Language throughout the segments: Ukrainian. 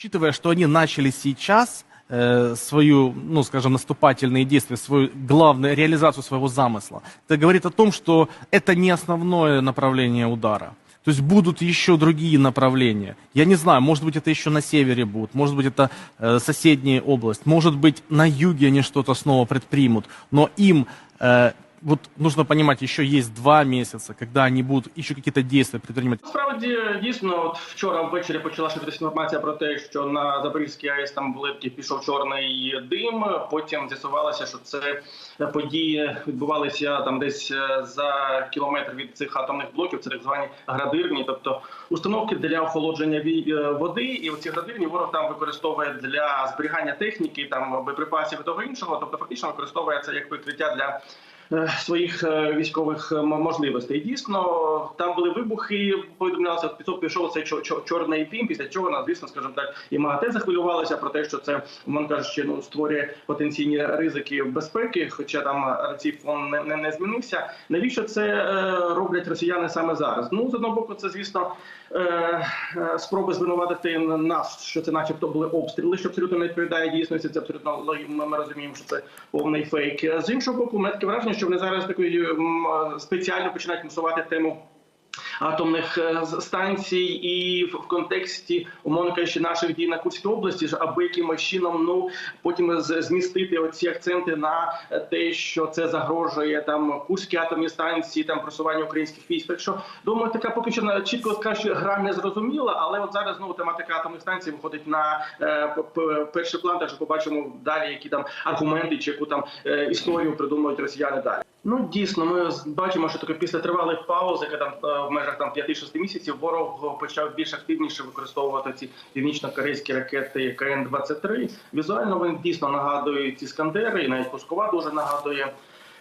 Учитывая, что они начали сейчас э, свою, ну, скажем, наступательные действия, свою главную реализацию своего замысла, это говорит о том, что это не основное направление удара. То есть будут еще другие направления. Я не знаю, может быть, это еще на севере будут, может быть, это э, соседняя область, может быть, на юге они что-то снова предпримут, но им э, вот нужно понимать, еще есть два месяца, когда они будут еще какие-то действия предпринимать. Насправді дійсно, от вчора ввечері почала ширитися інформація про те, що на Запорізькій АЕС там в пішов чорний дим. Потім з'ясувалося, що це події відбувалися там десь е, за кілометр від цих атомних блоків. Це так звані градирні, тобто установки для охолодження е, води. І оці градирні ворог там використовує для зберігання техніки, там боєприпасів і того іншого. Тобто, фактично використовує це як прикриття для своїх е, військових е, можливостей. Дійсно, там були вибухи. Повідомлялося, пісок пішов цей чо- чо- чорний дим. Після чого звісно, скажімо так, і МАГАТЕ захвилювалися про те, що це мовно кажучи, ну створює потенційні ризики безпеки. Хоча там е, цей фон не, не, не змінився. Навіщо це е, роблять росіяни саме зараз? Ну з одного боку, це звісно е, е, спроби звинуватити нас, що це, начебто, були обстріли, що абсолютно не відповідає дійсності. Це абсолютно. Ми, розуміємо, що це повний фейк. З іншого боку, мене таке враження, що вони зараз такою спеціально починають мусувати тему. Атомних е, станцій і в контексті умовно кажучи, наших дій на Курській області, аби якимось чином ну потім змістити оці акценти на те, що це загрожує там Курській атомній станції, там просування українських військ. Так що думаю, така поки що чітко скажу, гра не зрозуміла, але от зараз знову тематика атомних станцій виходить на е, перший план. Так що побачимо далі, які там аргументи чи яку там е, історію придумують росіяни далі. Ну дійсно, ми бачимо, що таке після тривалих пауз, яка там в межах там 5-6 місяців, ворог почав більш активніше використовувати ці північно-корейські ракети КН-23. Візуально вони дійсно нагадують іскандери, і навіть пускова дуже нагадує.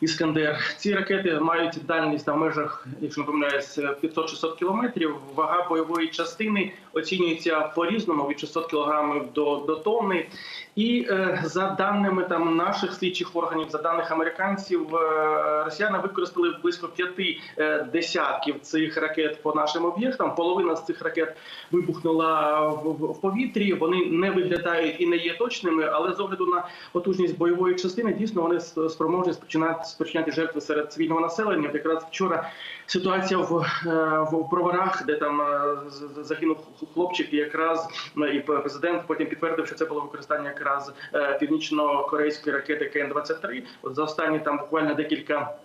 Іскандер. Ці ракети мають дальність на межах, якщо не помиляюсь, 500-600 кілометрів. Вага бойової частини оцінюється по-різному від 600 кілограмів до, до тонни. І е, за даними там наших слідчих органів, за даних американців, е, росіяни використали близько п'яти е, десятків цих ракет по нашим об'єктам. Половина з цих ракет вибухнула в- в повітрі. Вони не виглядають і не є точними, але з огляду на потужність бойової частини, дійсно вони спроможні спочинати спочиняти жертви серед цивільного населення. От якраз вчора ситуація в, е, в броварах, де там е, загинув хлопчик, і якраз ну, і президент потім підтвердив, що це було використання якраз е, північно-корейської ракети КН-23. От за останні там буквально декілька.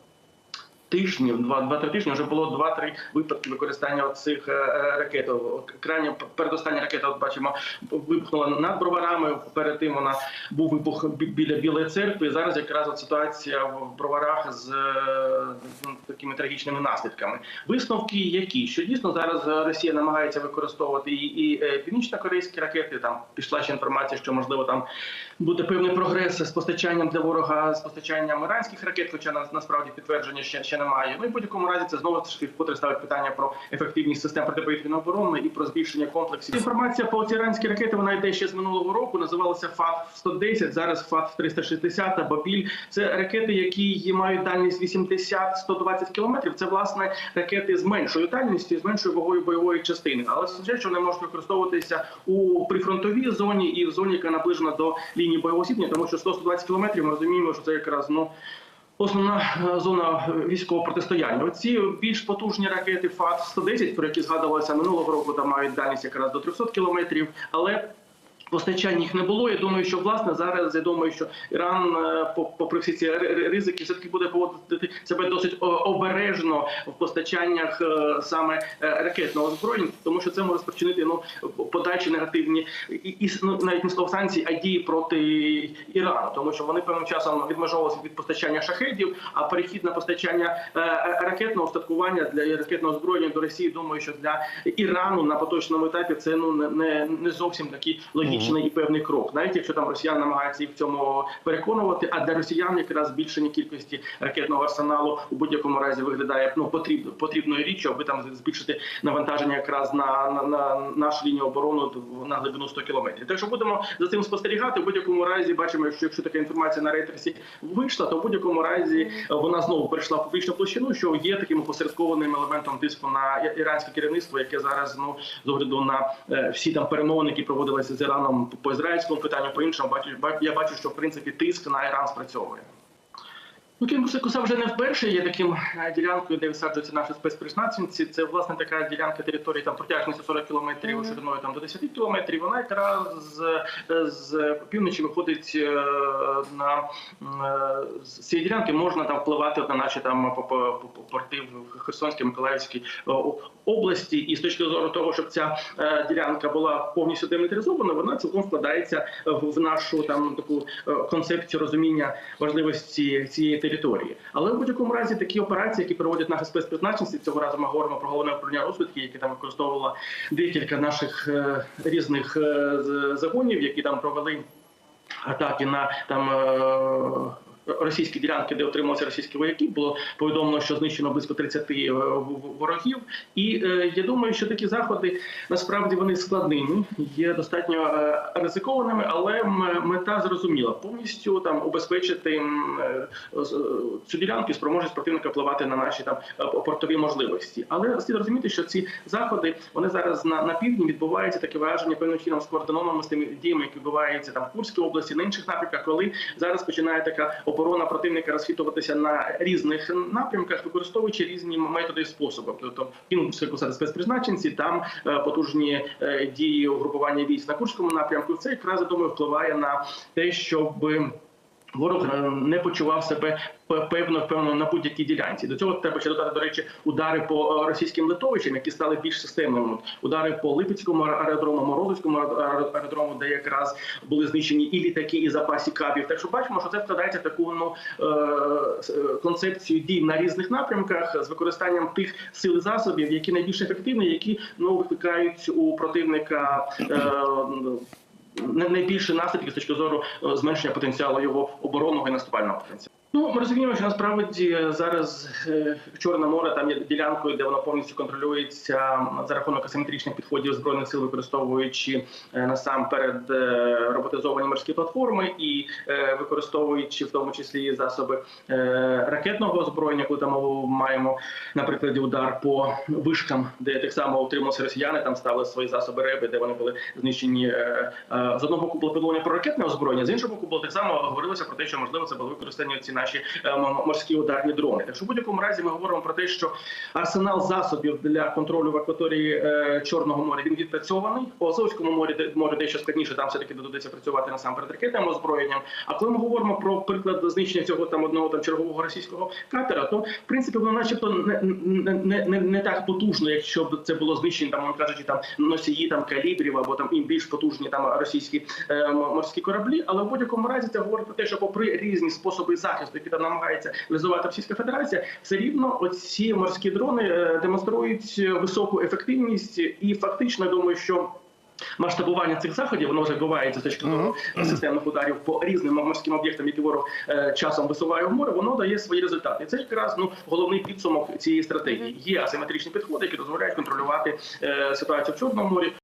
Тижнів, два два-три тижні вже було два-три випадки використання цих ракет. От Крайня передостання ракета, от бачимо, вибухнула над броварами. Перед тим вона був вибух біля білої церкви. І зараз якраз от ситуація в броварах з е, ну, такими трагічними наслідками. Висновки які що дійсно зараз е, Росія намагається використовувати і, і е, північно-корейські ракети. Там пішла ще інформація, що можливо там буде певний прогрес з постачанням для ворога з постачанням іранських ракет, хоча на, насправді підтвердження ще, ще немає. Ну і в будь-якому разі це знову ж таки вкотре ставить питання про ефективність систем протиповітряної оборони і про збільшення комплексів. Інформація по ці іранські ракети вона йде ще з минулого року. Називалася ФАТ 110 зараз ФАТ 360 або біль. Це ракети, які мають дальність 80-120 кілометрів. Це власне ракети з меншою дальністю, з меншою вагою бойової частини. Але означає, що вони можуть використовуватися у прифронтовій зоні і в зоні, яка наближена до лінії бойового зіткнення, тому що 100-120 кілометрів ми розуміємо, що це якраз ну. Основна е, зона військового протистояння. Оці більш потужні ракети ФАТ-110, про які згадувалося минулого року, там мають дальність якраз до 300 кілометрів, але Постачань їх не було. Я думаю, що власне зараз я думаю, що Іран, е, попри всі ці ри- ри- ризики, все таки буде поводити себе досить обережно в постачаннях е, саме е, ракетного озброєння, тому що це може спричинити ну подальші негативні і, ну, навіть не слово санкцій, а дії проти Ірану, тому що вони певним часом відмежовувалися від постачання шахедів, а перехід на постачання ракетного устаткування для ракетного озброєння до Росії, думаю, що для Ірану на поточному етапі це ну не, не, зовсім такий логічний і певний крок, навіть якщо там росіяни намагаються їх в цьому переконувати. А для росіян якраз збільшення кількості ракетного арсеналу у будь-якому разі виглядає ну потрібно потрібною річчю, аби там збільшити навантаження якраз на, на, на нашу лінію оборони на глибину 100 кілометрів. Так що будемо за цим спостерігати. В будь-якому разі бачимо, що якщо така інформація на рейтерсі вийшла, то в будь-якому разі вона знову перейшла в публічну площину, що є таким опосередкованим елементом тиску на іранське керівництво, яке зараз ну з огляду на е, всі там перемовини, які проводилися з Іраном Іраном по ізраїльському питанню, по іншому бачу, ба- я бачу, що в принципі тиск на Іран спрацьовує. Ну, Кінгуси Куса вже не вперше є таким е, ділянкою, де висаджуються наші спецпризначенці. Це власне така ділянка території там протяжністю 40 кілометрів, шириною там до 10 кілометрів. Вона якраз з, з півночі виходить е, на е, з цієї ділянки можна там впливати на наші там по- по- по- порти в Херсонській, Миколаївській е, області. І з точки зору того, щоб ця е, ділянка була повністю демілітаризована, вона цілком вкладається в, нашу там таку е, концепцію розуміння важливості цієї території. Але в будь-якому разі такі операції, які проводять наші спецпризначенці, цього разу ми говоримо про головне управління розвідки, яке там використовувало декілька наших е, різних е, загонів, які там провели атаки на там. е, Російські ділянки, де отрималися російські вояки, було повідомлено, що знищено близько 30 е, ворогів. І е, я думаю, що такі заходи насправді вони складними, є достатньо е, ризикованими, але мета зрозуміла повністю там убезпечити цю ділянку спроможність противника впливати на наші там портові можливості. Але слід розуміти, що ці заходи вони зараз на, на півдні відбуваються таке враження певним чином скоординованими з тими діями, які відбуваються там в Курській області, на інших напрямках, коли зараз починає така оборона противника розхитуватися на різних напрямках, використовуючи різні методи і способи. Тобто він спецпризначенці, там е, потужні е, дії угрупування військ на Курському напрямку. Це якраз я думаю впливає на те, щоб ворог е, не почував себе п- певно на будь-якій ділянці. До цього треба ще додати, до речі, удари по е, російським литовищам, які стали більш системними. Удари по Липецькому аеродрому, Морозовському аер- аеродрому, де якраз були знищені і літаки, і запасі кабів. Так що бачимо, що це вкладається таку ну е, концепцію дій на різних напрямках з використанням тих сил і засобів, які найбільш ефективні, які ну викликають у противника. Е, найбільше наслідки з точки зору е, зменшення потенціалу його оборонного і наступального потенціалу. Ну ми розуміємо, що насправді зараз е, Чорне море там є ділянкою, де воно повністю контролюється за рахунок асиметричних підходів збройних сил, використовуючи е, насамперед е, роботизовані морські платформи і використовуючи в тому числі засоби ракетного озброєння, коли там маємо на прикладі удар по вишкам, де так само утрималися росіяни, там ставили свої засоби реби, де вони були знищені з одного боку було про ракетне озброєння, з іншого боку було так само говорилося про те, що можливо це були використані ці наші е, морські ударні дрони. Так що в будь-якому разі ми говоримо про те, що арсенал засобів для контролю в акваторії е, Чорного моря він відпрацьований. По Азовському морі де дещо складніше, там все таки доведеться працювати насамперед ракетним озброєнням. А коли ми говоримо про приклад знищення цього там одного там чергового російського катера, то в принципі воно, начебто, не, не, не, не, так потужно, якщо б це було знищення там, кажучи, там носії там калібрів або там і більш потужні там російські е, морські кораблі. Але в будь-якому разі це говорить про те, що попри різні способи захисту, які там намагається реалізувати Російська Федерація, все рівно оці морські дрони е, демонструють високу ефективність і фактично я думаю, що. Масштабування цих заходів воно вже відбувається з точки зору системних ударів по різним морським об'єктам, які ворог е, часом висуває в море. Воно дає свої результати. І це якраз ну головний підсумок цієї стратегії. Є асиметричні підходи, які дозволяють контролювати е, ситуацію в чорному морі.